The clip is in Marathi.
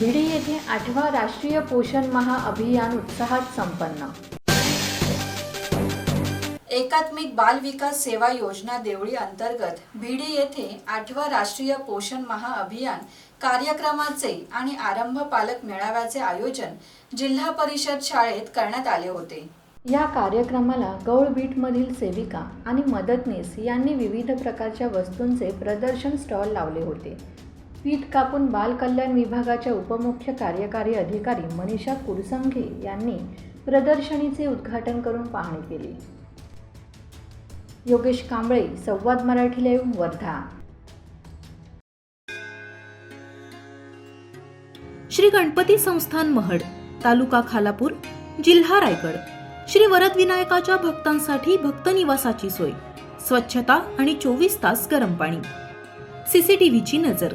भिडी येथे आठवा राष्ट्रीय पोषण माह अभियान उत्साहात संपन्न. एकात्मिक बाल विकास सेवा योजना देवळी अंतर्गत भिडी येथे आठवा राष्ट्रीय पोषण महा अभियान कार्यक्रमाचे आणि आरंभ पालक मेळाव्याचे आयोजन जिल्हा परिषद शाळेत करण्यात आले होते. या कार्यक्रमाला गौळबीटमधील सेविका आणि मदतनीस यांनी विविध प्रकारच्या वस्तूंचे प्रदर्शन स्टॉल लावले होते. पीठ कापून बाल कल्याण विभागाच्या उपमुख्य कार्यकारी अधिकारी मनीषा कुरसंघे यांनी प्रदर्शनीचे उद्घाटन करून पाहणी केली. योगेश कांबळे संवाद मराठी लाईव्ह वर्धा. श्री गणपती संस्थान महड तालुका खालापूर जिल्हा रायगड. श्री वरद विनायकाच्या भक्तांसाठी भक्त निवासाची सोय. स्वच्छता आणि चोवीस तास गरम पाणी. सीसीटीव्हीची नजर.